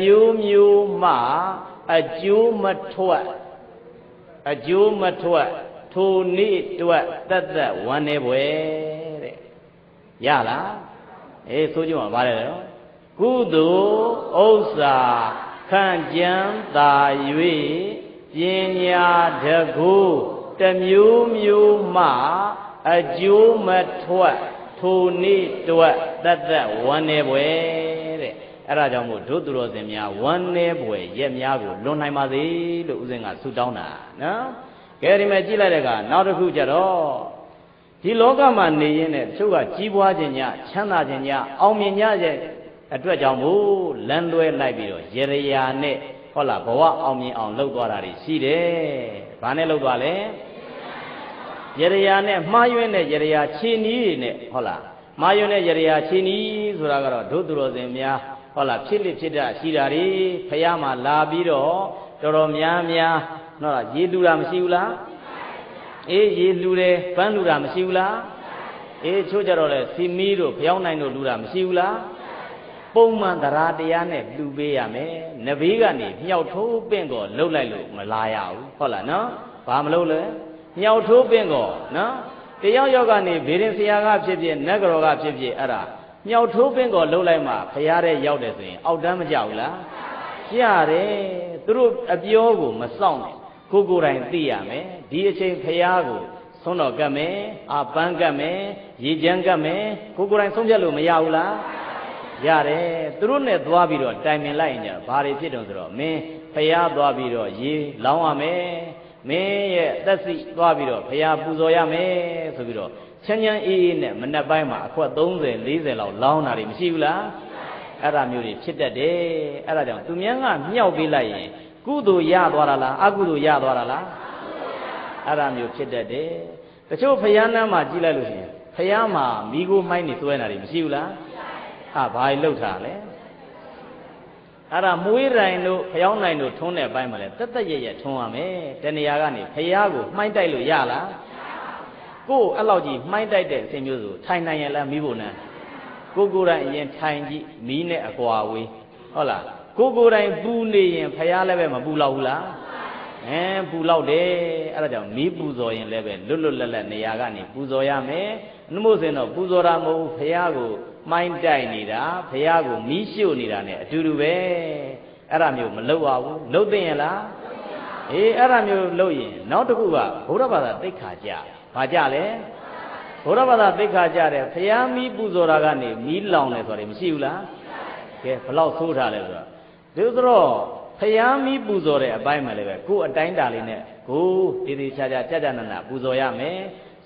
မျိုးမျိုးမှအကျိုးမထွက်အကျိုးမထွက်ထိုနေ့တွက်တတ်တတ်ဝမ်းနေပွဲတဲ့ရလားအေးဆိုကြမှာဗါတယ်နော်ကုသိုလ်ဥစ္စာခန့်ကြံသာ၍ပညာတကူတမျိုးမျိုးမှအကျိုးမထွက်ထိုနေ့တွက်တတ်တတ်ဝမ်းနေပွဲတဲ့ အဲ့ဒါကြောင့်မို့ဒုသူတော်စင်များဝမ်းနေပွဲရက်များကိုလွန်နိုင်ပါစေလို့ဦးဇင်းကဆုတောင်းတာနော်ကဲဒီမဲ့ကြည့်လိုက်တဲ့အခါနောက်တစ်ခုကြတော့ဒီလောကမှာနေရင်းနဲ့တချို့ကကြီးပွားခြင်းညချမ်းသာခြင်းညအောင်မြင်ကြရဲ့အတွက်ကြောင့်မို့လမ်းလွဲလိုက်ပြီးတော့ရေရရာနဲ့ဟုတ်လားဘဝအောင်မြင်အောင်လှုပ်သွားတာတွေရှိတယ်။ဘာနဲ့လှုပ်သွားလဲ။ရေရရာနဲ့မှားယွင်းတဲ့ရေရရာခြေနီးတွေနဲ့ဟုတ်လား။မှားယွင်းတဲ့ရေရရာခြေနီးဆိုတာကတော့ဒုသူတော်စင်များ ဟုတ်လားဖြစ်လိဖြစ်တာရှိတာတွေဖះမှာလာပြီးတော့တော်တော်များများနော်ရေလူတာမရှိဘူးလားအေးရေလူတယ်ပန်းလူတာမရှိဘူးလားအေးချို့ကြတော့လေစီမီတို့ဖျောင်းနိုင်တို့လူတာမရှိဘူးလားပုံမှန်တရားတရားနဲ့လူပေးရမယ်နဘေးကနေမြောက်ထိုးပင့်ကောလှုပ်လိုက်လို့မလာရဘူးဟုတ်လားနော်ဘာမလုပ်လဲမြောက်ထိုးပင့်ကောနော်တယောက်ယောက်ကနေဘေရင်ဆရာကဖြစ်ဖြစ်နတ်ကတော်ကဖြစ်ဖြစ်အဲ့ဒါ မြောက်ထိုးပင့်ကောလှုပ်လိုက်မှဖရားတဲ့ရောက်တယ်ဆိုရင် အောက်တန်းမကြောက်လားရတယ်သူတို့အပြောကိုမစောင့်နဲ့ကိုကိုယ်တိုင်သိရမယ်ဒီအချိန်ဖရားကိုဆုံးတော်ကတ်မယ်အပန်းကတ်မယ်ရေချမ်းကတ်မယ်ကိုကိုယ်တိုင်ဆုံးဖြတ်လို့မရဘူးလားရတယ်သူတို့နဲ့သွားပြီးတော့တိုင်ပင်လိုက်ရင်じゃဘာတွေဖြစ်တုံဆိုတော့မင်းဖရားသွားပြီးတော့ရေလောင်းရမယ်မင်းရဲ့သက်စီသွားပြီးတော့ဖရားပူဇော်ရမယ်ဆိုပြီးတော့ ချမ်းချမ်းအေးအေးနဲ့မနှက်ပိုင်းမှာအခွက်30 40လောက်လောင်းတာတွေမရှိဘူးလားအဲ့ဒါမျိုးတွေဖြစ်တတ်တယ်အဲ့ဒါကြောင့်သူများကမြောက်ပေးလိုက်ရင်ကုသိုလ်ရသွားတာလားအကုသိုလ်ရသွားတာလားအဲ့ဒါမျိုးဖြစ်တတ်တယ်တချို့ဖယားနန်းမှာကြည့်လိုက်လို့ရှိရင်ဖယားမှာမိကိုမိုင်းနေစွဲနေတာတွေမရှိဘူးလားဟာဘာကြီးလှုပ်ထားလဲအဲ့ဒါမွေးတိုင်တို့ဖျောင်းနိုင်တို့ထုံးတဲ့အပိုင်းမှာလဲတက်တက်ရရထုံးရမယ်တဏှာကနေဖယားကိုမှိုင်းတိုက်လို့ရလား ကိုယ်အဲ့လောက်ကြီးမှိုင်းတိုက်တဲ့အစဉ်မျိုးဆိုထိုင်နိုင်ရလားမိဖို့နန်းကိုကိုယ်တိုင်အရင်ထိုင်ကြည့်မီးနဲ့အကွာဝေးဟုတ်လားကိုကိုယ်တိုင်ပူနေရင်ဖယားလည်းပဲမပူတော့ဘူးလားအဲပူတော့တယ်အဲ့ဒါကြောင့်မီးပူဇော်ရင်လည်းပဲလွတ်လွတ်လပ်လပ်နေရာကနေပူဇော်ရမယ်နှမို့စင်တော့ပူဇော်တာမဟုတ်ဘူးဖယားကိုမှိုင်းတိုက်နေတာဖယားကိုမီးရှို့နေတာ ਨੇ အတူတူပဲအဲ့ဒါမျိုးမလုပ်ရဘူးလုပ်သိရင်လားအေးအဲ့ဒါမျိုးလုပ်ရင်နောက်တစ်ခုကဘုရားဘာသာသိက္ခာကြ ဘာကြလဲဘုရားဘာသာသိက္ခာကြတယ်ဖယားမီးပူဇော်တာကနေမီးလောင်တယ်ဆိုတယ်မရှိဘူးလားကဲဘလောက်ဆိုးထားလဲဆိုတော့ဒီဆိုတော့ဖယားမီးပူဇော်တဲ့အပိုင်းမှာလည်းပဲကိုယ်အတိုင်းတာလေးနဲ့ကိုတည်တည်ချာချာကြကြနနပူဇော်ရမယ်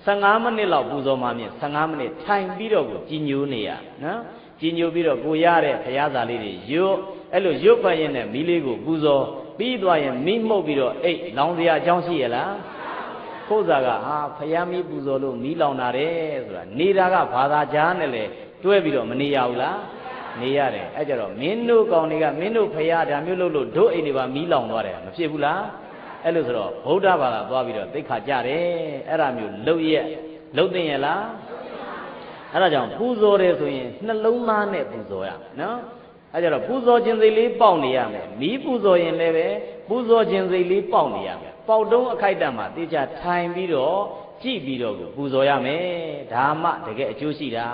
15မိနစ်လောက်ပူဇော်မှမြင်15မိနစ်ထိုင်ပြီးတော့ကိုကြည်ညိုနေရနော်ကြည်ညိုပြီးတော့ကိုရတဲ့ဘုရားစာလေးတွေရွတ်အဲ့လိုရွတ်ပတ်ရင်နဲ့မီးလေးကိုပူဇော်ပြီးသွားရင်မီးမှုတ်ပြီးတော့အိတ်လောင်စရာအကြောင်းရှိရလား ခိုးစားကဟာဖယားမီးပူဇော်လို့မီးလောင်တာတယ်ဆိုတာနေတာကဘာသာကြားနဲ့လေတွဲပြီးတော့မနေရဘူးလားနေရတယ်အဲ့ကြတော့မင်းတို့ကောင်တွေကမင်းတို့ဖယားဒါမျိုးလုပ်လို့တို့အိမ်တွေပါမီးလောင်သွားတယ်မဖြစ်ဘူးလားအဲ့လိုဆိုတော့ဗုဒ္ဓဘာသာသွားပြီးတော့သိခါကြတယ်အဲ့ဒါမျိုးလှုပ်ရက်လှုပ်သိရင်လားအဲ့ဒါကြောင့်ပူဇော်တယ်ဆိုရင်နှလုံးသားနဲ့ပူဇော်ရနော် အဲ့ကြတော့ပူဇော်ခြင်းစိတ်လေးပေါက်နေရမယ်မီးပူဇော်ရင်လည်းပဲပူဇော်ခြင်းစိတ်လေးပေါက်နေရမယ်ပေါက်တုံးအခိုက်တံမှာတေချာထိုင်ပြီးတော့ကြည့်ပြီးတော့ကိုပူဇော်ရမယ်ဒါမှတကယ်အကျိုးရှိတာ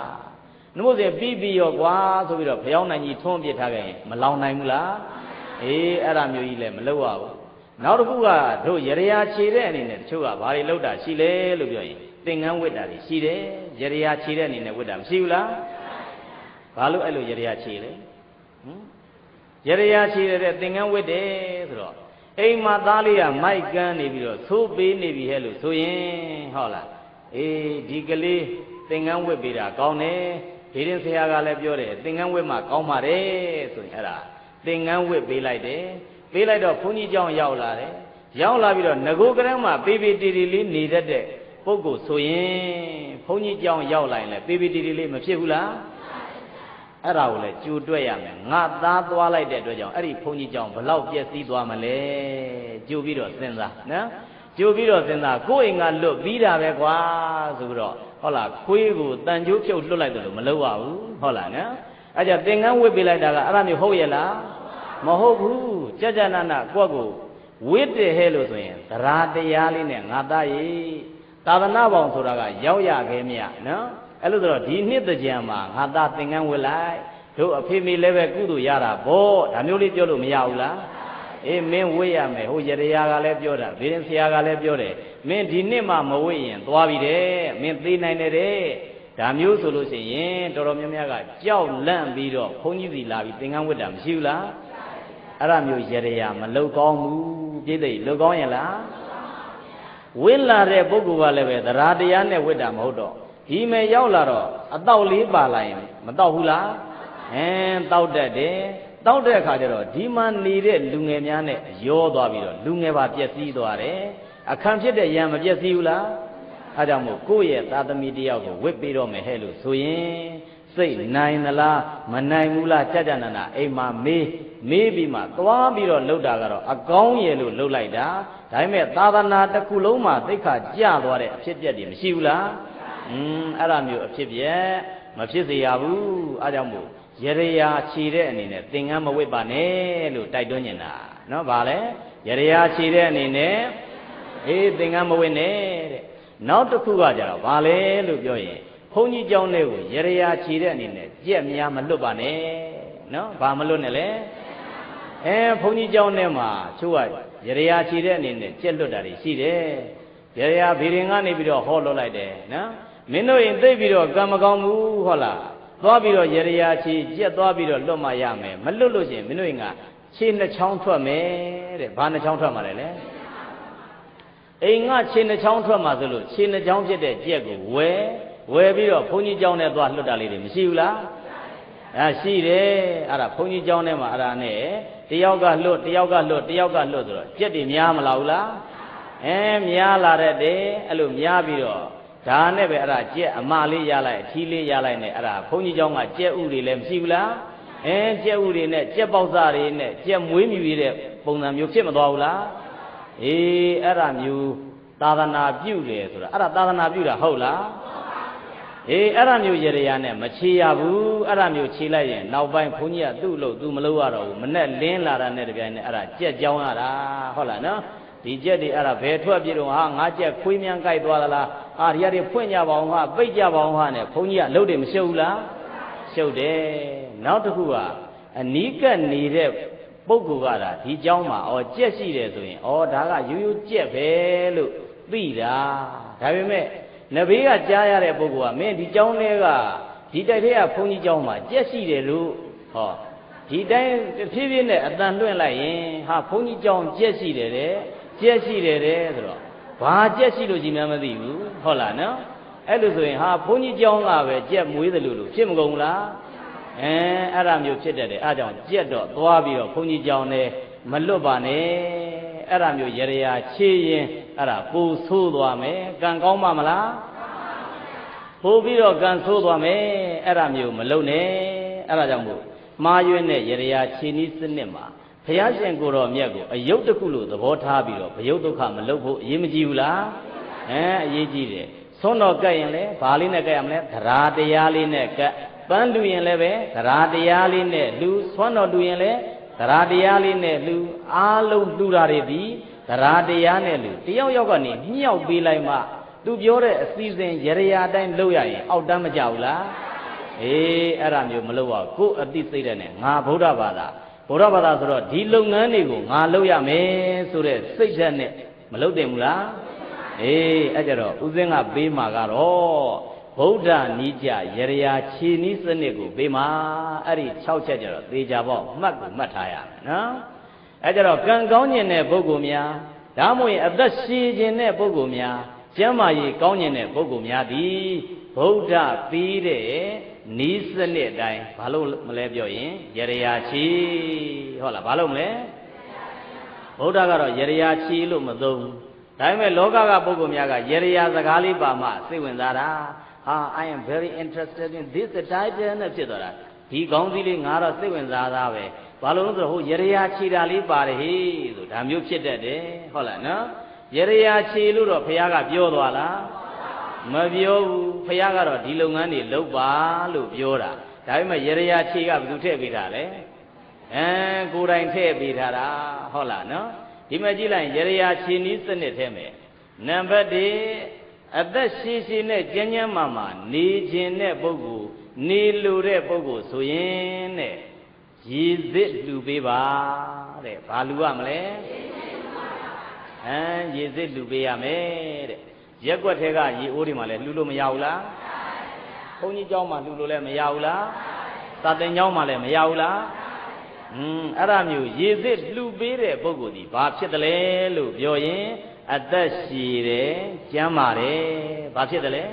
နှမို့စေပြီးပြီးရောကွာဆိုပြီးတော့ဖျောင်းနိုင်ကြီးထွန်းပစ်ထားခဲ့ရင်မလောင်နိုင်ဘူးလားအေးအဲ့ဒါမျိုးကြီးလည်းမလုပ်ရဘူးနောက်တစ်ခုကတို့ရရခြေတဲ့အနေနဲ့တချို့ကဘာတွေလောက်တာရှိလဲလို့ပြောရင်သင်္ကန်းဝတ်တာတွေရှိတယ်ရရခြေတဲ့အနေနဲ့ဝတ်တာမရှိဘူးလားဘာလို့အဲ့လိုရရခြေလဲ ဟမ်ရရခြေတဲ့သင်္ကန်းဝတ်တယ်ဆိုတော့အိမ်မှာသားလေးကမိုက်ကန်းနေပြီးတော့သိုးပေးနေပြီဟဲ့လို့ဆိုရင်ဟုတ်လားအေးဒီကလေးသင်္ကန်းဝတ်ပေးတာကောင်းတယ်ဒီရင်ဆရာကလည်းပြောတယ်သင်္ကန်းဝတ်မှကောင်းပါတယ်ဆိုရင်အဲ့ဒါသင်္ကန်းဝတ်ပေးလိုက်တယ်ပေးလိုက်တော့ဘုန်းကြီးเจ้าရောက်လာတယ်ရောက်လာပြီးတော့ငကိုကရမ်းမှာပေပေတီတီလေးနေတတ်တဲ့ပုဂ္ဂိုလ်ဆိုရင်ဘုန်းကြီးเจ้าရောက်လာရင်လည်းပေပေတီတီလေးမဖြစ်ဘူးလား အဲ့ဒါကိုလည်းကြိုတွက်ရမယ်ငါသားသွားလိုက်တဲ့အတွက်ကြောင့်အဲ့ဒီဘုန်းကြီးကြောင့်ဘလောက်ပျက်စီးသွားမလဲကြိုပြီးတော့စဉ်းစားနော်ကြိုပြီးတော့စဉ်းစားကိုယ်အိမ်ကလွတ်ပြီးတာပဲကွာဆိုပြီးတော့ဟုတ်လားခွေးကိုတန်ကြိုးဖြုတ်လွတ်လိုက်တယ်လို့မလုပ်ရဘူးဟုတ်လားနော်အဲ့ကြသင်္ကန်းဝစ်ပေးလိုက်တာကအဲ့ဒါမျိုးဟုတ်ရဲ့လားမဟုတ်ဘူးကြကြနာနာကိုယ့်ကိုဝစ်တယ်ဟဲ့လို့ဆိုရင်သရာတရားလေးနဲ့ငါသားရေသာသနာ့ဘောင်ဆိုတာကရောက်ရခဲမြနော် အဲ့လိုဆိုတော့ဒီနှစ်တကြံမှာငါသားသင်္ကန်းဝတ်လိုက်တို့အဖေမေလည်းပဲကုသိုလ်ရတာဗောဒါမျိုးလေးပြောလို့မရဘူးလားအေးမင်းဝိတ်ရမယ်ဟိုရတရားကလည်းပြောတာဗေရင်ဆရာကလည်းပြောတယ်မင်းဒီနှစ်မှမဝိတ်ရင်သွားပြီတဲ့မင်းသိနိုင်တယ်တဲ့ဒါမျိုးဆိုလို့ရှိရင်တော်တော်များများကကြောက်လန့်ပြီးတော့ဘုန်းကြီးစီလာပြီးသင်္ကန်းဝတ်တာမရှိဘူးလားအဲ့ဒါမျိုးရတရားမလုကောင်းဘူးပြည့်သိလုကောင်းရင်လားဝိလာတဲ့ပုဂ္ဂိုလ်ကလည်းပဲသရာတရားနဲ့ဝတ်တာမဟုတ်တော့ ဒီမဲ့ရောက်လာတော့အတော့လေးပါလာရင်မတော့ဘူးလားအင်းတောက်တတ်တယ်တောက်တဲ့အခါကျတော့ဒီမှာနေတဲ့လူငယ်များနဲ့ရောသွားပြီးတော့လူငယ်ပါပျက်စီးသွားတယ်အခန့်ဖြစ်တဲ့ယံမပျက်စီးဘူးလားအဲကြောင့်မို့ကိုယ့်ရဲ့သာသမီတယောက်ကိုဝစ်ပြီးတော့မယ်ဟဲ့လို့ဆိုရင်စိတ်နိုင်သလားမနိုင်ဘူးလားကြကြနာနာအိမ်မှာမေးမေးပြီးမှသွားပြီးတော့လှုပ်တာကတော့အကောင်းရဲ့လို့လှုပ်လိုက်တာဒါပေမဲ့သာသနာတစ်ခုလုံးမှာသိက္ခာကျသွားတဲ့အဖြစ်အပျက်တွေမရှိဘူးလား อืมအဲ့ဒါမျိုးအဖြစ်အပျက်မဖြစ်စေရဘူးအဲကြောင့်မို့ရရရာခြေတဲ့အနေနဲ့သင်္ကန်းမဝစ်ပါနဲ့လို့တိုက်တွန်းနေတာနော်ဗာလဲရရရာခြေတဲ့အနေနဲ့အေးသင်္ကန်းမဝစ်နဲ့တဲ့နောက်တစ်ခုကကြတော့ဗာလဲလို့ပြောရင်ဘုန်းကြီးကျောင်းလေးကိုရရရာခြေတဲ့အနေနဲ့ကြက်များမလွတ်ပါနဲ့နော်ဘာမလွတ်နဲ့လဲအဲဘုန်းကြီးကျောင်းထဲမှာချို့ကရရရာခြေတဲ့အနေနဲ့ကြက်လွတ်တာတွေရှိတယ်ရရရာဘေရင်ကနေပြီးတော့ဟောလွတ်လိုက်တယ်နော် မင်းတို့ရင်သိပြီးတော့ကံမကောင်းဘူးဟုတ်လားသွားပြီးတော့ရရရာချီကြက်သွားပြီးတော့လွတ်မှရမယ်မလွတ်လို့ရှိရင်မင်းတို့ကခြေနှစ်ချောင်းထွက်မယ်တဲ့ဘာနှစ်ချောင်းထွက်မှာလဲလဲအိမ်ကခြေနှစ်ချောင်းထွက်မှာဆိုလို့ခြေနှစ်ချောင်းဖြစ်တဲ့ကြက်ကိုဝယ်ဝယ်ပြီးတော့ဘုန်းကြီးကျောင်းထဲသွားလွတ်တာလေးတွေမရှိဘူးလားအဲရှိတယ်အဲ့ဒါဘုန်းကြီးကျောင်းထဲမှာအဲ့ဒါနဲ့တယောက်ကလွတ်တယောက်ကလွတ်တယောက်ကလွတ်ဆိုတော့ကြက်တွေများမလားဘူးလားအဲများလာတဲ့တည်းအဲ့လိုများပြီးတော့ ဒါနဲ့ပဲအဲ့ဒါကြက်အမလေးရလိုက်အထီးလေးရလိုက်နဲ့အဲ့ဒါဘုန်းကြီးเจ้าကကြက်ဥတွေလည်းမရှိဘူးလားအဲကြက်ဥတွေနဲ့ကြက်ပေါက်စားတွေနဲ့ကြက်မွေးမြူရတဲ့ပုံစံမျိုးဖြစ်မသွားဘူးလားအေးအဲ့ဒါမျိုးသာသနာပြုတယ်ဆိုတာအဲ့ဒါသာသနာပြုတာဟုတ်လားအေးအဲ့ဒါမျိုးရေရနဲ့မချေရဘူးအဲ့ဒါမျိုးခြေလိုက်ရင်နောက်ပိုင်းဘုန်းကြီးကသူ့လို့သူမလုပ်ရတော့ဘူးမနဲ့လင်းလာတာနဲ့တပြိုင်နက်အဲ့ဒါကြက်ကြောင်းရတာဟုတ်လားနော် ဒီကြက်တွေအဲ့ဒါဘယ်ထွက်ပြေတော့ဟာငါကြက်ခွေးမြန်းကြိုက်သွားသလားဟာဒီရတွေဖွင့်ကြပါအောင်ဟာပိတ်ကြပါအောင်ဟာနဲ့ဘုန်းကြီးကလှုပ်တယ်မရှုပ်ဘူးလားရှုပ်တယ်နောက်တစ်ခုကအနီးကပ်နေတဲ့ပုဂ္ဂိုလ်ကဒါဒီเจ้าမှာဩကြက်ရှိတယ်ဆိုရင်ဩဒါကရိုးရိုးကြက်ပဲလို့သိတာဒါပေမဲ့နဘေးကကြားရတဲ့ပုဂ္ဂိုလ်ကမင်းဒီเจ้าလေးကဒီတိုက်ထဲကဘုန်းကြီးเจ้าမှာကြက်ရှိတယ်လို့ဟောဒီတိုင်းဖြည်းဖြည်းနဲ့အတန်လွှင့်လိုက်ရင်ဟာဘုန်းကြီးเจ้าကြက်ရှိတယ်တဲ့ ကြက်ရှိတယ်တဲ့ဆိုတော့ဘာကြက်ရှိလို့ကြီးများမသိဘူးဟုတ်လားနော်အဲ့လိုဆိုရင်ဟာဘုန်းကြီးကျောင်းကပဲကြက်မွေးတယ်လို့လို့ဖြစ်မကုန်လားအဲအဲ့ဒါမျိုးဖြစ်တတ်တယ်အဲ့ကြောင့်ကြက်တော့သွားပြီးတော့ဘုန်းကြီးကျောင်းနဲ့မလွတ်ပါနဲ့အဲ့ဒါမျိုးရရချေရင်အဲ့ဒါပူဆိုးသွားမယ်ကံကောင်းပါမလားပို့ပြီးတော့ကံဆိုးသွားမယ်အဲ့ဒါမျိုးမလုပ်နဲ့အဲ့ဒါကြောင့်မို့မှားရွေးနဲ့ရရချေနီးစနစ်မှာ ဘုရားရှင်ကိုတော်မြတ်ကိုအယုတ်တစ်ခုလို့သဘောထားပြီးတော့ဘယုတ်ဒုက္ခမလုပ်ဖို့အရေးမကြီးဘူးလားအဲအရေးကြီးတယ်သွန်းတော်ကပ်ရင်လည်းဘာလေးနဲ့ကပ်ရမလဲသရာတရားလေးနဲ့ကပ်ပန်းလူရင်လည်းပဲသရာတရားလေးနဲ့လူသွန်းတော်လူရင်လည်းသရာတရားလေးနဲ့လူအားလုံးလူတာတွေဒီသရာတရားနဲ့လူတယောက်ယောက်ကနေမြှောက်ပေးလိုက်မှသူပြောတဲ့အစည်းအဝေးရရရာအတိုင်းလုပ်ရရင်အောက်တန်းမကြဘူးလားအေးအဲ့ဒါမျိုးမလုပ်ပါဘူးကိုယ်အသိစိတ်တဲ့နဲ့ငါဗုဒ္ဓဘာသာ ဗုဒ္ဓဘာသာဆိုတော့ဒီလုပ်ငန်းတွေကိုငါလုပ်ရမယ်ဆိုတဲ့စိတ်ဓာတ်နဲ့မလုပ်တယ်မူလားအေးအဲ့ကြတော့ဥစဉ်ကပေးမှာကတော့ဗုဒ္ဓနီးကြရရရာခြေနီးစနစ်ကိုပေးမှာအဲ့ဒီ6ချက်ကြတော့သေချာပေါ့မှတ်ကိုမှတ်ထားရမယ်နော်အဲ့ကြတော့ကံကောင်းကျင်တဲ့ပုဂ္ဂိုလ်များဒါမှမဟုတ်အသက်ရှည်ခြင်းတဲ့ပုဂ္ဂိုလ်များကျမ်းမာရေးကောင်းကျင်တဲ့ပုဂ္ဂိုလ်များသည်ဗုဒ္ဓပြီးတဲ့ နီးစနစ်အတိုင်းဘာလို့မလဲပြောရင်ရရရာချီဟုတ်လားဘာလို့မလဲဗုဒ္ဓကတော့ရရရာချီလို့မသုံးဘူးဒါပေမဲ့လောကကပုဂ္ဂိုလ်များကရရရာစကားလေးပါမှစိတ်ဝင်စားတာဟာ I am very interested in this title နဲ့ဖြစ်သွားတာဒီကောင်းစည်းလေးငါတော့စိတ်ဝင်စားသားပဲဘာလို့လဲဆိုတော့ဟိုရရရာချီတာလေးပါတယ်ဟေးဆိုဒါမျိုးဖြစ်တတ်တယ်ဟုတ်လားနော်ရရရာချီလို့တော့ဘုရားကပြောသွားလား မပြောဘူးဖះကတော့ဒီလုပ်ငန်းတွေလုပ်ပါလို့ပြောတာဒါပေမဲ့ရရရာခြေကဘယ်သူထည့်ပေးတာလဲဟအဲကိုယ်တိုင်ထည့်ပေးထားတာဟုတ်လားနော်ဒီမှာကြည့်လိုက်ရရခြေနီးစနစ်ထဲမှာနံပါတ်1အသက်ရှိရှိနဲ့ကျန်းကျန်းမာမာနေခြင်းတဲ့ပုဂ္ဂိုလ်နေလိုတဲ့ပုဂ္ဂိုလ်ဆိုရင်တဲ့ရည်သစ်လှူပေးပါတဲ့ဘာလှူရမလဲဟမ်ရည်သစ်လှူပေးရမယ်တဲ့ ရက်ွက်ထဲကရေအိုးတွေမှာလည်းလှူလို့မရဘူးလားဘုန်းကြီးเจ้าမှာလှူလို့လည်းမရဘူးလားသာသင်เจ้าမှာလည်းမရဘူးလားอืมအဲ့ဒါမျိုးရည်သစ်လှူပေးတဲ့ပုဂ္ဂိုလ်ဒီဘာဖြစ်တယ်လဲလို့ပြောရင်အသက်ရှည်တယ်ကျမ်းမာတယ်ဘာဖြစ်တယ်လဲ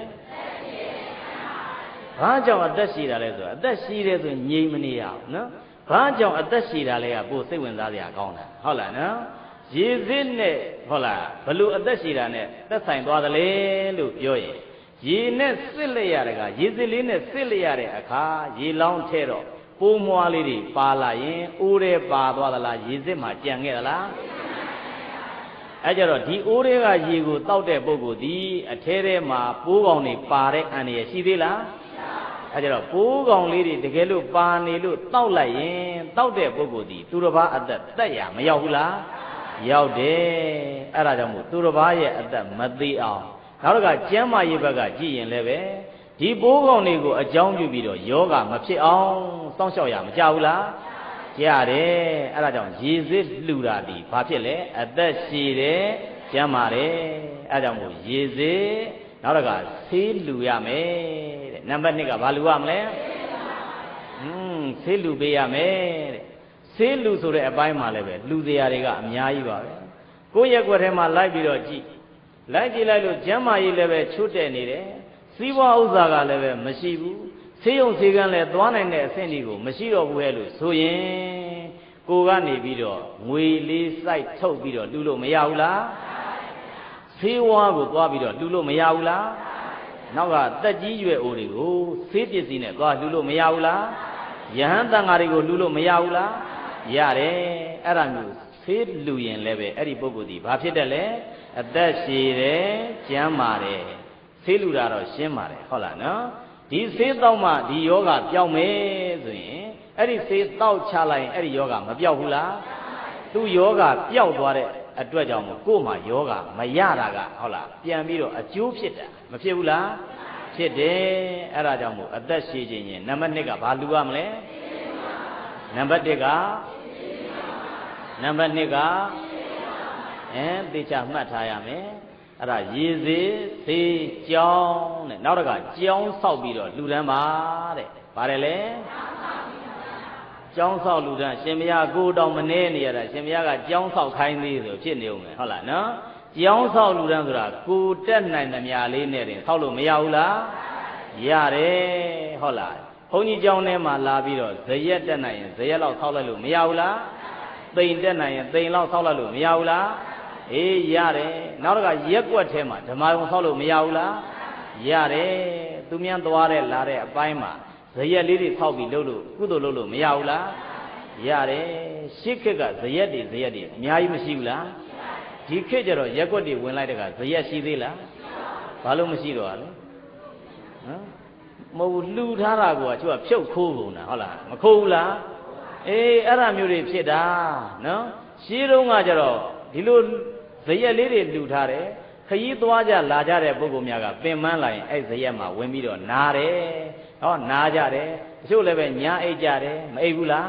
ဘာကြောင့်အသက်ရှည်တာလဲဆိုတော့အသက်ရှည်တယ်ဆိုငြိမ်မနေရဘူးနော်ဘာကြောင့်အသက်ရှည်တာလဲကပိုစိတ်ဝင်စားစရာကောင်းတာဟုတ်လားနော် ရည်သစ်နဲ့ဟုတ်လားဘလို့အသက်ရှည်တာနဲ့သက်ဆိုင်သွားတယ်လေလို့ပြောရင်ရေနဲ့စစ်လိုက်ရတဲ့ကရေစစ်လေးနဲ့စစ်လိုက်ရတဲ့အခါရေလောင်းထဲတော့ပိုးမွားလေးတွေပါလာရင်အိုးတဲ့ပါသွားသလားရေစစ်မှကြံခဲ့သလားအဲကြတော့ဒီအိုးတွေကရေကိုတောက်တဲ့ပုဂ္ဂိုလ်ဒီအထဲထဲမှာပိုးကောင်တွေပါတဲ့အန္တရာယ်ရှိသေးလားအဲကြတော့ပိုးကောင်လေးတွေတကယ်လို့ပါနေလို့တောက်လိုက်ရင်တောက်တဲ့ပုဂ္ဂိုလ်ဒီသူတစ်ပါးအသက်တက်ရမရောက်ဘူးလား ရောက်တယ်အဲ့ဒါကြောင့်မို့သူတစ်ပါးရဲ့အသက်မသေးအောင်နောက်တစ်ခါကျမ်းမာရေးဘက်ကကြည့်ရင်လည်းပဲဒီပိုးကောင်တွေကိုအကြောင်းပြုပြီးတော့ယောဂမဖြစ်အောင်စောင့်ရှောက်ရမကြဘူးလားရတယ်အဲ့ဒါကြောင့်ရေစစ်လှူတာဒီဘာဖြစ်လဲအသက်ရှည်တယ်ကျမ်းမာတယ်အဲ့ဒါကြောင့်မို့ရေစစ်နောက်တစ်ခါဆေးလှူရမယ်တဲ့နံပါတ်2ကဘာလှူရမလဲอืมဆေးလှူပေးရမယ်တဲ့ ဆေးလှူဆိုတဲ့အပိုင်းမှာလည်းပဲလှူတရားတွေကအများကြီးပါပဲကိုယ့်ရက်ွက်ထဲမှာလိုက်ပြီးတော့ကြည့်လိုက်ကြည့်လိုက်လို့ကျမ်းမာရေးလည်းပဲချွတ်တဲ့နေတယ်စီးပွားဥစ္စာကလည်းပဲမရှိဘူးဆေးရုံဆေးကန်းလည်းသွားနိုင်တဲ့အဆင့်ဒီကိုမရှိတော့ဘူးဟဲ့လို့ဆိုရင်ကိုကနေပြီးတော့ငွေလေးစိုက်ထုတ်ပြီးတော့လှူလို့မရဘူးလားဆေးဝါးကိုသွားပြီးတော့လှူလို့မရဘူးလားနောက်ကတက်ကြီးရွယ်အိုတွေကိုဆေးပစ္စည်းနဲ့သွားလှူလို့မရဘူးလားယဟန်တန်ဃာတွေကိုလှူလို့မရဘူးလား ရတယ်အဲ့ဒါမျိုးဆေးလှူရင်လည်းပဲအဲ့ဒီပုဂ္ဂိုလ်ဒီဘာဖြစ်တယ်လဲအသက်ရှည်တယ်ကျမ်းမာတယ်ဆေးလူတာတော့ရှင်းပါတယ်ဟုတ်လားနော်ဒီဆေးတော့မှဒီယောဂပျောက်မယ်ဆိုရင်အဲ့ဒီဆေးတောက်ချလိုက်ရင်အဲ့ဒီယောဂမပျောက်ဘူးလားသူယောဂပျောက်သွားတဲ့အတွက်ကြောင့်မို့ကို့မှာယောဂမရတာကဟုတ်လားပြန်ပြီးတော့အကျိုးဖြစ်တာမဖြစ်ဘူးလားဖြစ်တယ်အဲ့ဒါကြောင့်မို့အသက်ရှည်ခြင်းရင်နံပါတ်1ကဘာလူရမလဲနံပါတ်1က နံပါတ်2ကအဲသေချာမှတ်ထားရမယ်အဲ့ဒါရေစေးစေးကြောင်းတဲ့နောက်တစ်ခါကြောင်းဆောက်ပြီးတော့လူတန်းပါတဲ့ပါတယ်လေကြောင်းဆောက်လူတန်းရှင်မယားကိုတောင်မနေနေရတာရှင်မယားကကြောင်းဆောက်ခိုင်းသေးဆိုဖြစ်နေဦးမယ်ဟုတ်လားနော်ကြောင်းဆောက်လူတန်းဆိုတာကိုတက်နိုင်သမျှလေးနဲ့တင်ဆောက်လို့မရဘူးလားရတယ်ဟုတ်လားဘုန်းကြီးကျောင်းထဲမှာလာပြီးတော့ဇရက်တက်နိုင်ရင်ဇရက်လောက်ဆောက်လိုက်လို့မရဘူးလား သိန်တက်နိုင်ရင်သိန်လောက်ဆောက်လိုက်လို့မရဘူးလားအေးရတယ်နောက်တစ်ခါရက်ွက်ထဲမှာဓမ္မယုံဆောက်လို့မရဘူးလားရတယ်သူမြန်သွားတဲ့လာတဲ့အပိုင်းမှာဇရက်လေးတွေဆောက်ပြီးလုပ်လို့ကုသိုလ်လုပ်လို့မရဘူးလားရတယ်ရှစ်ခက်ကဇရက်တွေဇရက်တွေအများကြီးမရှိဘူးလားဒီခေတ်ကျတော့ရက်ွက်တွေဝင်လိုက်တဲ့ကဇရက်ရှိသေးလားဘာလို့မရှိတော့လဲဟမ်မဟုတ်လှူထားတာကိုကသူကဖြုတ်ခိုးကုန်တာဟုတ်လားမခိုးဘူးလား အေးအဲ့ဒါမျိုးတွေဖြစ်တာနော်ရှင်းတော့ကကျတော့ဒီလိုဇရက်လေးတွေလှူထားတယ်ခရီးသွားကြလာကြတဲ့ပုဂ္ဂိုလ်များကပင်မလာရင်အဲ့ဇရက်မှာဝင်ပြီးတော့နားတယ်ဟောနားကြတယ်တချို့လည်းပဲညာအိတ်ကြတယ်မအိတ်ဘူးလား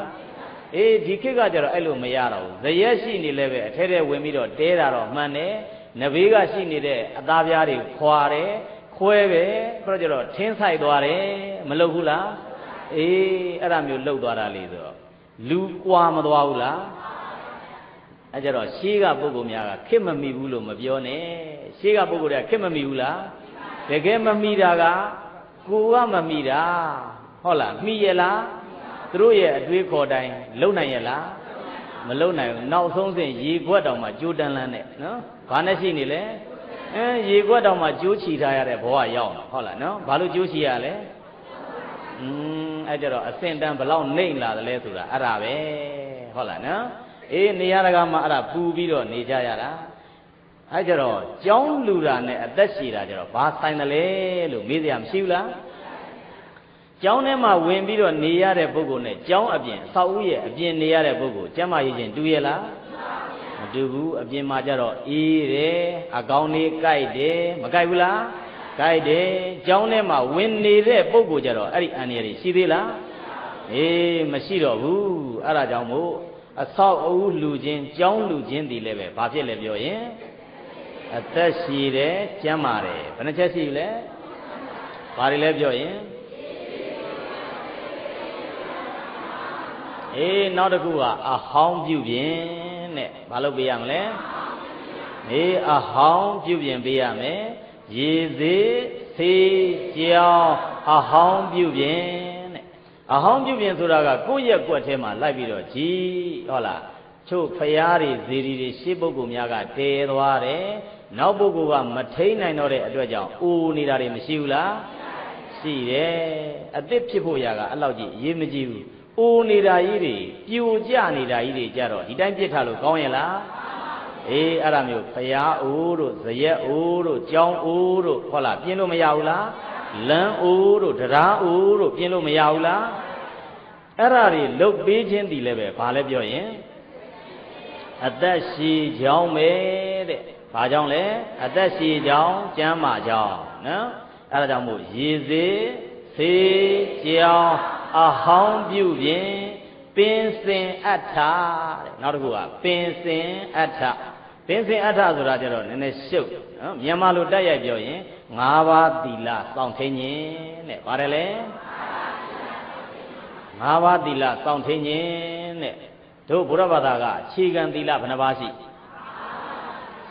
အေးဒီခေတ်ကကျတော့အဲ့လိုမရတော့ဘူးဇရက်ရှိနေလည်းပဲအထဲထဲဝင်ပြီးတော့တဲတာတော့မှန်တယ်နဘေးကရှိနေတဲ့အသားပြားတွေခွာတယ်ခွဲပဲပြတော့ကျတော့ထင်းဆိုင်သွားတယ်မလုပ်ဘူးလားအေးအဲ့ဒါမျိုးလှုပ်သွားတာလေဆိုတော့ လူကွာမသွားဘူးလားအဲကြတော့ရှေးကပုဂ္ဂိုလ်များကခက်မမီဘူးလို့မပြောနဲ့ရှေးကပုဂ္ဂိုလ်တွေကခက်မမီဘူးလားတကယ်မမီတာကကိုကမမီတာဟုတ်လားမိရလားသူတို့ရဲ့အတွေးခေါ်တိုင်းလုံနိုင်ရလားမလုံနိုင်ဘူးနောက်ဆုံးစဉ်ရေခွက်တောင်မှကြိုးတန်းလန်းနဲ့နော်ဘာနဲ့ရှိနေလဲအဲရေခွက်တောင်မှကြိုးချီထားရတဲ့ဘဝရောက်တာဟုတ်လားနော်ဘာလို့ကြိုးချီရလဲอืม အဲ့ကြတော့အစင်တန်းဘလောက်နှိမ့်လာတယ်လဲဆိုတာအဲ့ဒါပဲဟုတ်လားနော်အေးနေရတကမှအဲ့ဒါပူပြီးတော့နေကြရတာအဲ့ကြတော့ကြောင်းလူတာနဲ့အသက်ရှည်တာကြတော့ဘာဆိုင်တယ်လဲလို့မေးစရာမရှိဘူးလားကျောင်းထဲမှာဝင်ပြီးတော့နေရတဲ့ပုဂ္ဂိုလ်နဲ့ကျောင်းအပြင်အဆောက်အဦရဲ့အပြင်နေရတဲ့ပုဂ္ဂိုလ်ကျမ်းမာရေးချင်းတူရဲ့လားမတူဘူးအပြင်မှာကျတော့အေးတယ်အကောင်းလေးကြိုက်တယ်မကြိုက်ဘူးလား ကြိုက်တယ်ကျောင်းထဲမှာဝင်နေတဲ့ပုဂ္ဂိုလ်ကျတော့အဲ့ဒီအန္တရာယ်တွေရှိသေးလားအေးမရှိတော့ဘူးအဲ့ဒါကြောင့်မို့အဆောက်အဦလူချင်းကျောင်းလူချင်းဒီလည်းပဲဘာဖြစ်လဲပြောရင်အသက်ရှိတယ်ကျန်းမာတယ်ဘယ်နှချက်ရှိလဲဘာတွေလဲပြောရင်အေးနောက်တစ်ခုကအဟောင်းပြုပြင်တဲ့ဘာလုပ်ပေးရမလဲအေးအဟောင်းပြုပြင်ပေးရမယ် ရေသေးဆေးကြောင်းအဟောင်းပြုပြင်တဲ့အဟောင်းပြုပြင်ဆိုတာကကိုယ့်ရဲ့ကွက်ထဲမှာလိုက်ပြီးတော့ကြည်ဟုတ်လားချို့ဖရားတွေဇေဒီတွေရှေ့ပုဂ္ဂိုလ်များကတဲသွားတယ်နောက်ပုဂ္ဂိုလ်ကမထိန်နိုင်တော့တဲ့အတွက်ကြောင့်အိုနေတာတွေမရှိဘူးလားရှိတယ်အသစ်ဖြစ်ဖို့ရာကအဲ့လောက်ကြီးအရေးမကြီးဘူးအိုနေတာကြီးတွေပြိုကျနေတာကြီးတွေကြတော့ဒီတိုင်းပြစ်ထားလို့ကောင်းရဲ့လား အေးအဲ့ဒါမျိုးဖရာအိုးတို့ဇရက်အိုးတို့ကြောင်းအိုးတို့ဟုတ်လားပြင်းလို့မရဘူးလားလမ်းအိုးတို့တရားအိုးတို့ပြင်းလို့မရဘူးလားအဲ့ဒါတွေလုတ်ပေးခြင်းဒီလည်းပဲဘာလဲပြောရင်အသက်ရှိကြောင်းပဲတဲ့ဘာကြောင့်လဲအသက်ရှိကြောင်းကျမ်းမာကြောင်းနော်အဲ့ဒါကြောင့်မို့ရေစေးသေကြောင်းအဟောင်းပြုပြင်ပင်စင်အဋ္ဌတဲ့နောက်တစ်ခုကပင်စင်အဋ္ဌ ပင်စင်အဋ္ဌဆိုတာကျတော့နည်းနည်းရှုပ်နော်မြန်မာလိုတက်ရိုက်ပြောရင်၅ပါးသီလစောင့်ထိန်ခြင်းတဲ့ပါတယ်လေ၅ပါးသီလစောင့်ထိန်ခြင်းတဲ့တို့ဘုရားဘာသာကခြေခံသီလဘယ်နှပါးရှိ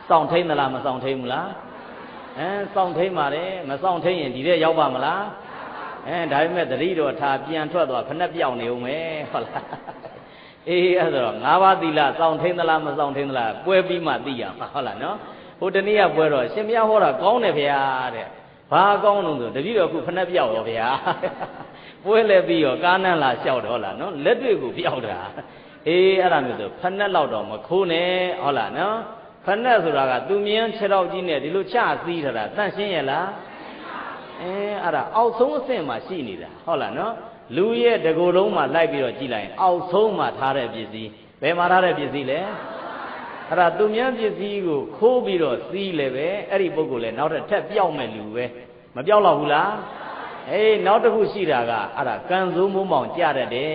စောင့်ထိန်သလားမစောင့်ထိန်ဘူးလားအဲစောင့်ထိန်ပါတယ်မစောင့်ထိန်ရင်ဒီတဲ့ရောက်ပါမလားအဲဒါပေမဲ့တတိတော်ထားပြန်ထွက်သွားဖနှက်ပြောင်းနေဦးမယ်ဟုတ်လား အေးအဲ့ဒါတော့၅ပါးသီလစောင့်ထိန်သလားမစောင့်ထိန်သလားပွဲပြီးမှသိရမှာဟုတ်လားနော်ဟိုတနေ့ကပွဲတော့ရှင်မရဟောတာကောင်းတယ်ဗျာတဲ့ဘာကောင်းလို့ဆိုတတိတော်ခုဖနှက်ပြောင်းရောဗျာပွဲလဲပြီးရောကားနန်းလာလျှောက်တော့လားနော်လက်တွေ့ကိုပြောက်တာအေးအဲ့ဒါမျိုးဆိုဖနှက်လောက်တော့မခိုးနဲ့ဟုတ်လားနော်ဖနှက်ဆိုတာကသူမြန်းခြေတော့ကြီးနဲ့ဒီလိုချသီးထားတာတန့်ရှင်းရဲ့လားအဲအဲ့ဒါအောက်ဆုံးအဆင့်မှာရှိနေတာဟုတ်လားနော် လူရဲ့တကူလုံးမှာလိုက်ပြီးတော့ကြည့်လိုက်ရင်အောက်ဆုံးမှာထားတဲ့ပစ္စည်းဘယ်မှာထားတဲ့ပစ္စည်းလဲအဲ့ဒါသူများပစ္စည်းကိုခိုးပြီးတော့စီးလည်းပဲအဲ့ဒီပုဂ္ဂိုလ်လည်းနောက်ထပ်ထက်ပြောက်မဲ့လူပဲမပြောက်တော့ဘူးလားအေးနောက်တစ်ခုရှိတာကအဲ့ဒါကံစိုးမိုးမောင်ကြတတ်တယ်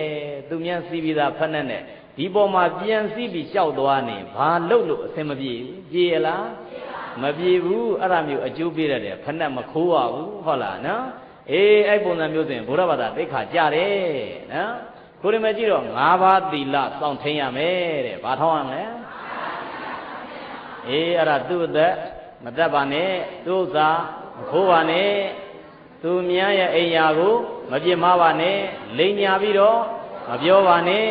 သူများစီးပြီးသားဖက်နဲ့နဲ့ဒီပေါ်မှာပြန်စီးပြီးလျှောက်သွားနေဘာလို့လို့အဆင်မပြေဘူးပြေရလားမပြေဘူးအဲ့ဒါမျိုးအကျိုးပေးရတယ်ဖက်နဲ့မခိုးရဘူးဟုတ်လားနော် အေးအဲ့ပုံစံမျိုးဆိုရင်ဘုရားဘာသာသိခါကြတယ်နော်ကိုရမကြည့်တော့၅ပါးသီလစောင့်ထိန်ရမယ်တဲ့ဘာထောင်းရမလဲအေးအဲ့ဒါသူ့အသက်မတတ်ပါနဲ့သူ့ဥစ္စာမခိုးပါနဲ့သူများရဲ့အိမ်ယာကိုမပြစ်မှားပါနဲ့လိန်ညာပြီးတော့မပြောပါနဲ့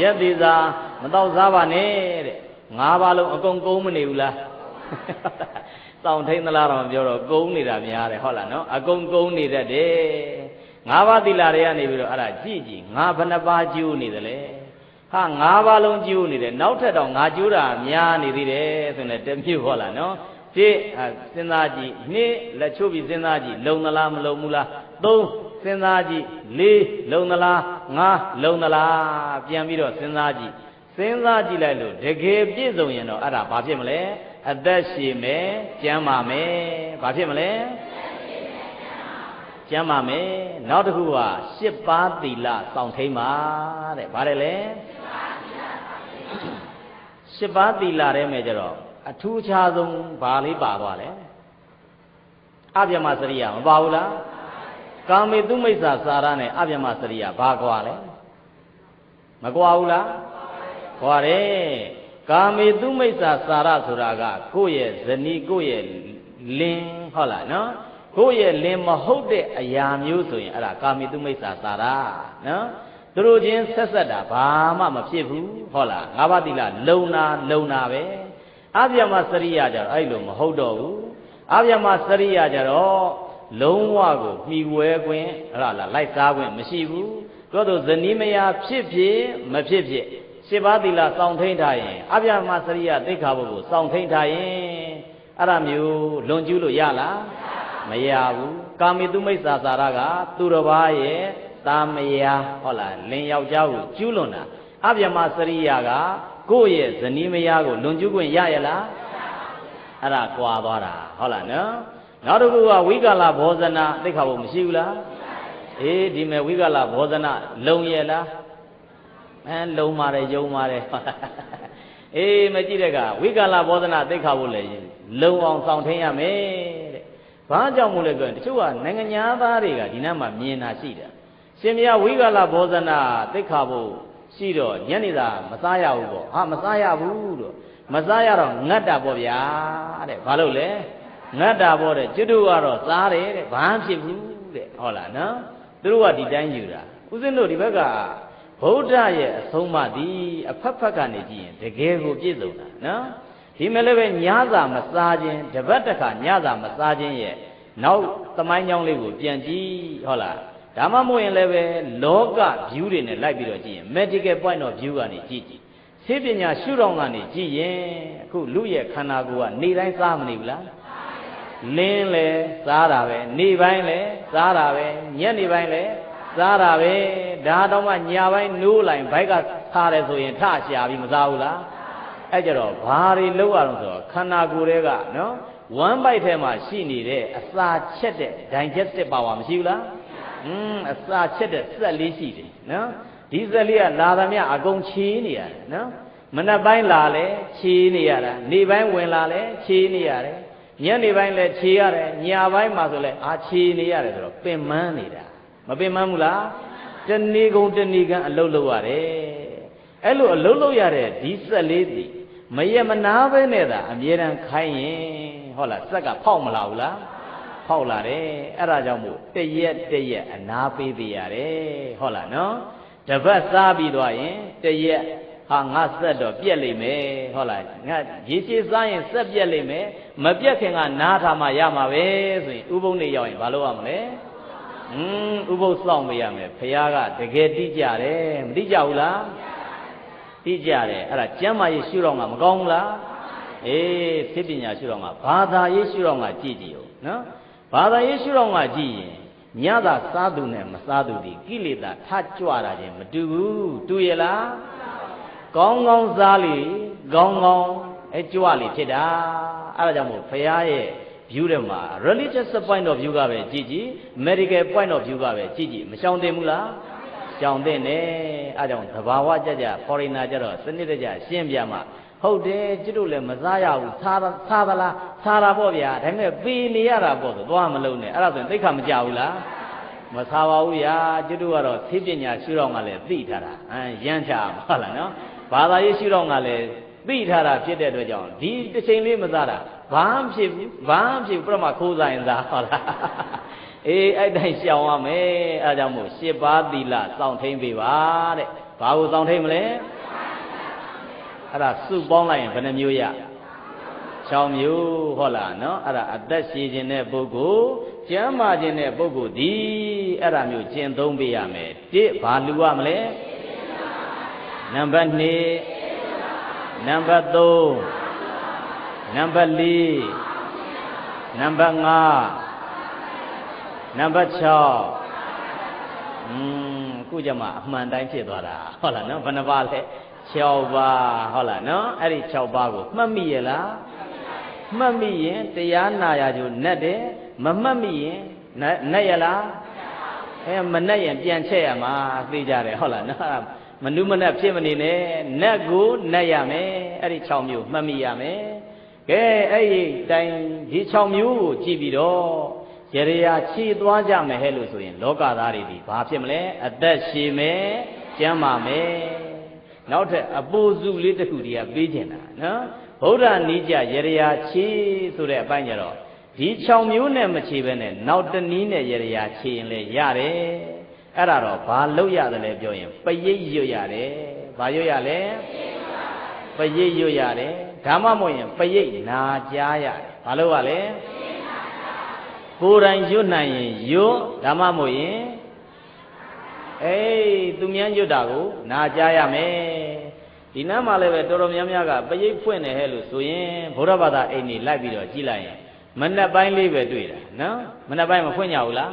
ရက်သေးစာမတော့စားပါနဲ့တဲ့ငါးပါးလုံးအကုန်ကုန်းမနေဘူးလား စောင့်ထိန်သလားတော့မပြောတော့ကုန်းနေတာများတယ်ဟုတ်လားနော်အကုန်ကုန်းနေတတ်တယ်ငါးပါးသီလတွေကနေပြီးတော့အဲ့ဒါကြည့်ကြည့်ငါဘယ်နှပါးကျိုးနေသလဲဟာငါးပါးလုံးကျိုးနေတယ်နောက်ထပ်တော့ငါကျိုးတာများနေသေးတယ်ဆိုရင်တမျိုးဟုတ်လားနော်ပြည့်စဉ်းစားကြည့်နှစ်လက်ချိုးပြီးစဉ်းစားကြည့်လုံသလားမလုံဘူးလားသုံးစဉ်းစားကြည့်လေးလုံသလားငါးလုံသလားပြန်ပြီးတော့စဉ်းစားကြည့်စဉ်းစားကြည့်လိုက်လို့တကယ်ပြည့်စုံရင်တော့အဲ့ဒါဘာဖြစ်မလဲ အသက်ရှည်မယ်ကျမ်းမာမယ်ဘာဖြစ်မလဲကျမ်းမာမယ်နောက်တစ်ခုကရှစ်ပါးသီလစောင့်ထိန်ပါတဲ့ဘာတယ်လဲရှစ်ပါးသီလထဲမှာကျတော့အထူးခြားဆုံးဘာလေးပါသွားလဲအပြမစရိယမပါဘူးလားကာမေတုမိစ္ဆာစာရနဲ့အပြမစရိယဘာကွာလဲမကွာဘူးလားကွာတယ် ကာမေတုမိစ္ဆာစာရဆိုတာကကိုယ့်ရဲ့ဇနီးကိုယ့်ရဲ့လင်ဟုတ်လားနော်ကိုယ့်ရဲ့လင်မဟုတ်တဲ့အရာမျိုးဆိုရင်အဲ့ဒါကာမေတုမိစ္ဆာစာရနော်သူတို့ချင်းဆက်ဆက်တာဘာမှမဖြစ်ဘူးဟုတ်လားငါးပါးတိလလုံနာလုံနာပဲအဗျမစရိယကြတော့အဲ့လိုမဟုတ်တော့ဘူးအဗျမစရိယကြတော့လုံးဝကိုမှီဝဲခွင့်အဲ့ဒါလားလိုက်စားခွင့်မရှိဘူးတို့တို့ဇနီးမယားဖြစ်ဖြစ်မဖြစ်ဖြစ် ရှင်းပါသီလစောင့်ထိန်ထားရင်အဗျမစရိယသိက္ခာပုဂ္ဂိုလ်စောင့်ထိန်ထားရင်အဲ့ဒါမျိုးလွန်ကျူးလို့ရလားမမရဘူးကာမိတုမိစ္ဆာစာရကသူတစ်ပါးရဲ့တာမယာဟုတ်လားလင်ယောက်ျားကိုကျူးလွန်တာအပြမစရိယာကကိုယ့်ရဲ့ဇနီးမယားကိုလွန်ကျူးခွင့်ရရလားအဲ့ဒါကွာသွားတာဟုတ်လားနော်နောက်တစ်ခုကဝိကလဘောဇနာသိခါဖို့မရှိဘူးလားအေးဒီမဲ့ဝိကလဘောဇနာလုံရဲ့လား အဲလုံပါတယ်ယုံပါတယ်အေးမကြည့်တဲ့ကဝိကလဘောဇနာသိခါဖို့လေလုံအောင်စောင့်ထင်းရမယ်တဲ့ဘာကြောင့်မို့လဲဆိုရင်တချို့ကနိုင်ငံသားတွေကဒီနားမှာမြင်တာရှိတယ်ရှင်မြတ်ဝိကလဘောဇနာသိခါဖို့ရှိတော့ညနေသာမစားရဘူးပေါ့ဟာမစားရဘူးလို့မစားရတော့ငတ်တာပေါ့ဗျာတဲ့ဘာလို့လဲငတ်တာပေါ့တဲ့ကျွတ်တို့ကတော့စားတယ်တဲ့ဘာမှဖြစ်ဘူးတဲ့ဟုတ်လားနော်သူတို့ကဒီတိုင်းယူတာဦးဇင်းတို့ဒီဘက်က ဗုဒ္ဓရဲ့အဆုံးအမသည်အဖက်ဖက်ကနေကြည့်ရင်တကယ်ကိုပြည့်စုံတာနော်ဒီမဲ့လည်းပဲညစာမစားခြင်းတပတ်တစ်ခါညစာမစားခြင်းရဲ့နောက်သမိုင်းကြောင်းလေးကိုပြန်ကြည့်ဟုတ်လားဒါမှမဟုတ်ရင်လည်းပဲလောက view တွေနဲ့လိုက်ပြီးတော့ကြည့်ရင် medical point of view ကနေကြည့်ကြည့်ဆေးပညာရှုထောင့်ကနေကြည့်ရင်အခုလူရဲ့ခန္ဓာကိုယ်ကနေတိုင်းစားမနေဘူးလားလင်းလဲစားတာပဲနေပိုင်းလဲစားတာပဲညနေပိုင်းလဲ စားတာပဲဒါတော့မှညာပိုင်းနိုးလိုက်ဘိုက်ကထားတယ်ဆိုရင်ထရှာပြီးမစားဘူးလားအဲ့ကြတော့ဘာတွေလောက်ရအောင်ဆိုတော့ခန္ဓာကိုယ်တွေကနော်ဝမ်းပိုက်ထဲမှာရှိနေတဲ့အစာချက်တဲ့ digestive power မရှိဘူးလားอืมအစာချက်တဲ့စက်လေးရှိတယ်နော်ဒီစက်လေးကလာသမျှအကုန်ချေးနေရတယ်နော်မနက်ပိုင်းလာလဲချေးနေရတာနေပိုင်းဝင်လာလဲချေးနေရတယ်ညနေပိုင်းလဲခြေရတယ်ညပိုင်းမှာဆိုလဲအာခြေနေရတယ်ဆိုတော့ပင်မန်းနေတာ မပင်မန်းဘူးလားတဏီကုံတဏီကံအလုတ်လုတ်ရတယ်အဲ့လိုအလုတ်လုတ်ရတဲ့ဒီစက်လေးဒီမရမနာပဲနဲ့သာအမြဲတမ်းခိုင်းရင်ဟုတ်လားစက်ကဖောက်မလာဘူးလားဖောက်လာတယ်အဲ့ဒါကြောင့်မို့တရက်တရက်အနာပေးပေးရတယ်ဟုတ်လားနော်တပတ်စားပြီးသွားရင်တရက်ဟာငါဆက်တော့ပြက်လိမ့်မယ်ဟုတ်လားငါရေရှည်စားရင်ဆက်ပြက်လိမ့်မယ်မပြက်ခင်ကနားထားမှရမှာပဲဆိုရင်ဥပုံနေရောက်ရင်ဘာလုပ်ရမလဲ อืมဥပုသ်စောင့်ပေးရမယ်ဖះကတကယ်တိကြတယ်မတိကြဘူးလားတိကြတယ်အဲ့ဒါကျမ်းမာရေးရှုတော့ကမကောင်းဘူးလားအေးသိပညာရှုတော့ကဘာသာရေးရှုတော့ကကြည့်ကြည့်ဦးနော်ဘာသာရေးရှုတော့ကကြည့်ရင်ညသာစားသူနဲ့မစားသူဒီကိလေသာထကြွတာချင်းမတူဘူးတူရလားကောင်းကောင်းစားလေကောင်းကောင်းအဲကြွလေဖြစ်တာအဲ့ဒါကြောင့်မို့ဖះရဲ့ view ထဲမှာ religious point of view ကပဲကြည့်ကြည့် medical point of view ကပဲကြည့်ကြည့်မရှောင်သင့်ဘူးလားရှောင်သင့်တယ်အဲကြောင့်သဘာဝကြကြ foreigner ကြတော့စနစ်တကျရှင်းပြမှာဟုတ်တယ်ကျွတ်တို့လည်းမစားရဘူးစားစားသလားစားတာပေါ့ဗျာဒါပေမဲ့ပေနေရတာပေါ့ဆိုသွားမလုံးနဲ့အဲ့ဒါဆိုရင်သိခါမကြဘူးလားမစားပါဘူးဗျာကျွတ်တို့ကတော့သိပညာရှုတော့ကလည်းသိထားတာဟမ်ရမ်းချဟုတ်လားနော်ဘာသာရေးရှုတော့ကလည်းသိထားတာဖြစ်တဲ့အတွက်ကြောင့်ဒီတစ်ချိန်လေးမစားတာ ဘာမှဖြစ်ဘူးဘာမှဖြစ်ဘူးပြမခိုးစားရင်သားဟုတ်လားအေးအဲ့တိုင်းရှောင်ရမယ်အဲဒါကြောင့်မို့ရှစ်ပါးသီလစောင့်ထိန်ပေးပါတဲ့ဘာကိုစောင့်ထိန်မလဲအဲ့ဒါစုပေါင်းလိုက်ရင်ဘယ်နှမျိုးရ6မျိုးဟုတ်လားနော်အဲ့ဒါအသက်ရှည်ခြင်းတဲ့ပုဂ္ဂိုလ်ကျမ်းမာခြင်းတဲ့ပုဂ္ဂိုလ်ဒီအဲ့ဒါမျိုးကျင့်သုံးပေးရမယ်တစ်ဘာလူရမလဲနံပါတ်2နံပါတ်3 နံပါတ်4နံပါတ်5နံပါတ်6อืมခုကြမှာအမှန်တိုင်းဖြစ်သွားတာဟုတ်လားနော်ဘယ်နှပါလဲ6ပါးဟုတ်လားနော်အဲ့ဒီ6ပါးကိုမှတ်မိရဲ့လားမှတ်မိရင်တရားနာရကြိုနဲ့တယ်မမှတ်မိရင်နဲ့ရလားအဲမနဲ့ရင်ပြန်ချက်ရမှာသိကြတယ်ဟုတ်လားနော်မနုမနဲ့ဖြစ်မနေနဲ့နတ်ကိုနတ်ရမယ်အဲ့ဒီ6မျိုးမှတ်မိရမယ် ကဲအဲ့ဒီတိုင်ဒီ6မျိုးကိုကြည့်ပြီးတော့ရရခြေသွားကြမယ်ဟဲ့လို့ဆိုရင် လောကသားတွေဒီဘာဖြစ်မလဲအသက်ရှည်မယ်ကျမ်းမာမယ်နောက်ထပ်အပူစုလေးတစ်ခုတည်းကပေးခြင်းတာနော်ဗုဒ္ဓနိကြရရခြေဆိုတဲ့အပိုင်းကြတော့ဒီ6မျိုးနဲ့မခြေပဲနဲ့နောက်တနည်းနဲ့ရရခြေရင်လည်းရတယ်အဲ့ဒါတော့ဘာလို့ရတယ်လဲပြောရင်ပရိတ်ရွတ်ရတယ်ဘာရွတ်ရလဲပရိတ်ရွတ်ရတယ် ဒါမှမဟုတ်ရင်ပရိတ်နာကြားရတယ်ဘာလို့ ਆ လဲကိုယ်တိုင်ရွတ်နိုင်ရင်ရွတ်ဒါမှမဟုတ်ရင်အေးသူများရွတ်တာကိုနာကြားရမယ်ဒီနားမှာလည်းပဲတော်တော်များများကပရိတ်ဖွင့်နေဟဲ့လို့ဆိုရင်ဗုဒ္ဓဘာသာအိမ်ကြီးလိုက်ပြီးတော့ကြည့်လိုက်ရင်မနက်ပိုင်းလေးပဲတွေ့တာနော်မနက်ပိုင်းမဖွင့်ကြဘူးလား